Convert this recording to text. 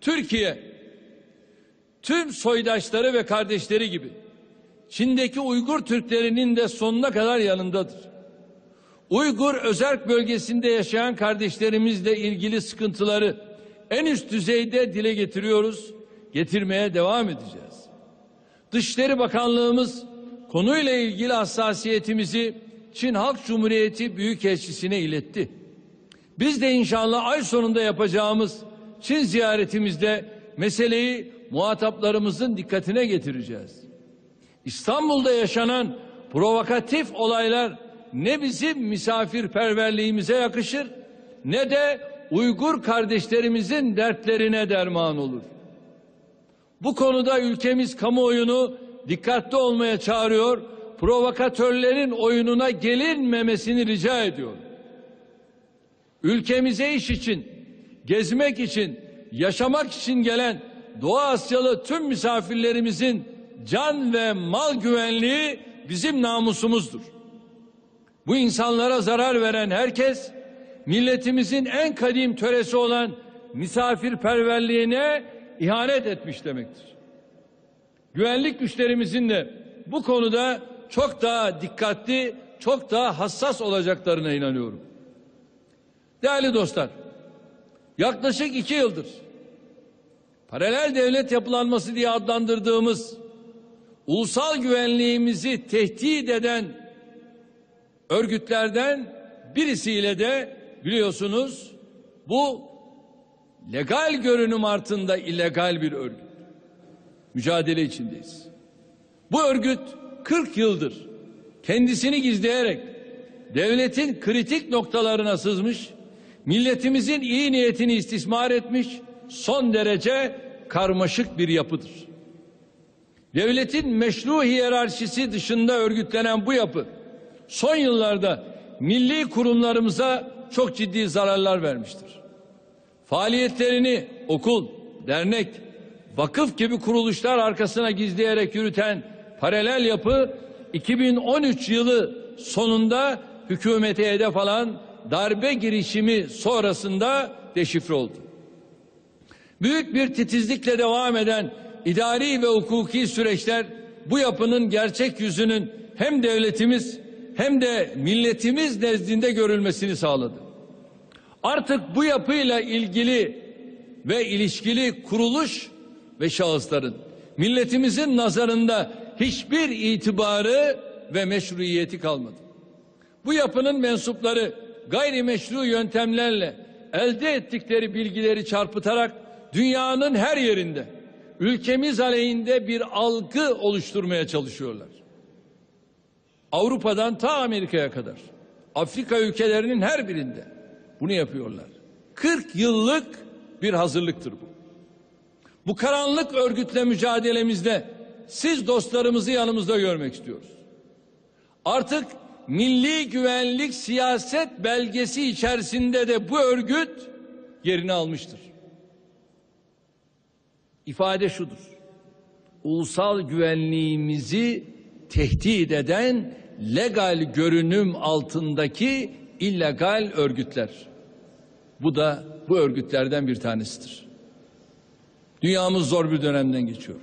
Türkiye tüm soydaşları ve kardeşleri gibi Çin'deki Uygur Türklerinin de sonuna kadar yanındadır. Uygur özerk bölgesinde yaşayan kardeşlerimizle ilgili sıkıntıları en üst düzeyde dile getiriyoruz, getirmeye devam edeceğiz. Dışişleri Bakanlığımız konuyla ilgili hassasiyetimizi Çin Halk Cumhuriyeti Büyükelçisi'ne iletti. Biz de inşallah ay sonunda yapacağımız Çin ziyaretimizde meseleyi muhataplarımızın dikkatine getireceğiz. İstanbul'da yaşanan provokatif olaylar ne bizim misafirperverliğimize yakışır ne de Uygur kardeşlerimizin dertlerine derman olur. Bu konuda ülkemiz kamuoyunu dikkatli olmaya çağırıyor, provokatörlerin oyununa gelinmemesini rica ediyor. Ülkemize iş için, gezmek için, yaşamak için gelen Doğu Asyalı tüm misafirlerimizin can ve mal güvenliği bizim namusumuzdur. Bu insanlara zarar veren herkes milletimizin en kadim töresi olan misafirperverliğine ihanet etmiş demektir. Güvenlik güçlerimizin de bu konuda çok daha dikkatli, çok daha hassas olacaklarına inanıyorum. Değerli dostlar, yaklaşık iki yıldır paralel devlet yapılanması diye adlandırdığımız ulusal güvenliğimizi tehdit eden örgütlerden birisiyle de biliyorsunuz bu legal görünüm altında illegal bir örgüt. Mücadele içindeyiz. Bu örgüt 40 yıldır kendisini gizleyerek devletin kritik noktalarına sızmış, milletimizin iyi niyetini istismar etmiş, son derece karmaşık bir yapıdır. Devletin meşru hiyerarşisi dışında örgütlenen bu yapı son yıllarda milli kurumlarımıza çok ciddi zararlar vermiştir. Faaliyetlerini okul, dernek, vakıf gibi kuruluşlar arkasına gizleyerek yürüten paralel yapı 2013 yılı sonunda hükümete hedef alan darbe girişimi sonrasında deşifre oldu. Büyük bir titizlikle devam eden idari ve hukuki süreçler bu yapının gerçek yüzünün hem devletimiz hem de milletimiz nezdinde görülmesini sağladı. Artık bu yapıyla ilgili ve ilişkili kuruluş ve şahısların milletimizin nazarında hiçbir itibarı ve meşruiyeti kalmadı. Bu yapının mensupları gayrimeşru yöntemlerle elde ettikleri bilgileri çarpıtarak dünyanın her yerinde ülkemiz aleyhinde bir algı oluşturmaya çalışıyorlar. Avrupa'dan ta Amerika'ya kadar Afrika ülkelerinin her birinde bunu yapıyorlar. 40 yıllık bir hazırlıktır bu. Bu karanlık örgütle mücadelemizde siz dostlarımızı yanımızda görmek istiyoruz. Artık milli güvenlik siyaset belgesi içerisinde de bu örgüt yerini almıştır. İfade şudur. Ulusal güvenliğimizi tehdit eden legal görünüm altındaki illegal örgütler. Bu da bu örgütlerden bir tanesidir. Dünyamız zor bir dönemden geçiyor.